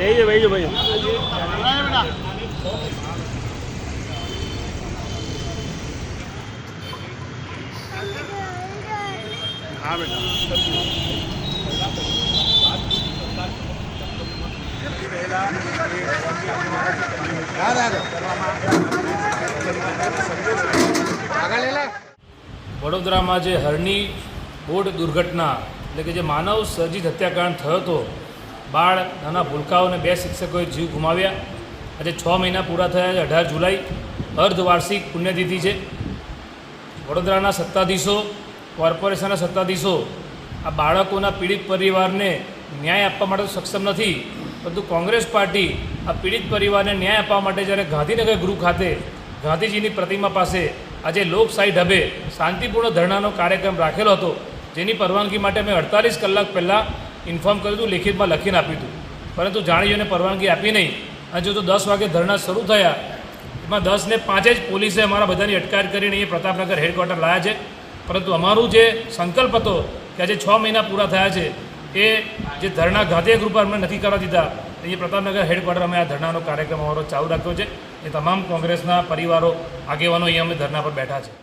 છે હા બેટા વડોદરામાં જે હરણી બોટ દુર્ઘટના, એટલે કે જે માનવ સર્જિત હત્યાકાંડ થયો હતો બાળ નાના ભૂલકાઓને બે શિક્ષકોએ જીવ ગુમાવ્યા. આજે છ મહિના પૂરા થયા છે, અઢાર જુલાઈ. અર્ધવાર્ષિક પુણ્યતિથિ છે. વડોદરાના સત્તાધીશો, કોર્પોરેશનના સત્તાધીશો, આ બાળકોના પીડિત પરિવારને ન્યાય આપવા માટે સક્ષમ નથી, પરંતુ કોંગ્રેસ પાર્ટી આ પીડિત પરિવારને ન્યાય આપવા માટે જ્યારે ગાંધીનગર ગૃહ ખાતે ગાંધીજીની પ્રતિમા પાસે આજે લોકશાહી ઢબે શાંતિપૂર્ણ ધરણાનો કાર્યક્રમ રાખેલો હતો, જેની પરવાનગી માટે અમે અડતાલીસ કલાક પહેલાં ઇન્ફોર્મ કર્યું હતું, લેખિતમાં લખીને આપ્યું હતું. પરંતુ જાણીઓને પરવાનગી આપી નહીં. અને જો તો દસ વાગે ધરણા શરૂ થયા. એમાં દસને પાંચે જ પોલીસે અમારા બધાની અટકાયત કરીને એ પ્રતાપનગર હેડક્વાર્ટર લાયા છે. પરંતુ અમારું જે સંકલ્પ હતો કે આજે છ મહિના પૂરા થયા છે, એ જે ધરણા ઘાતક રૂપે અમને નથી કરવા દીધા, એ પ્રતાપનગર હેડક્વાર્ટર અમે આ ધરણાનો કાર્યક્રમ અમારો ચાલુ રાખ્યો છે. એ તમામ કોંગ્રેસના પરિવારો, આગેવાનો અહીંયા અમે ધરણા પર બેઠા છે.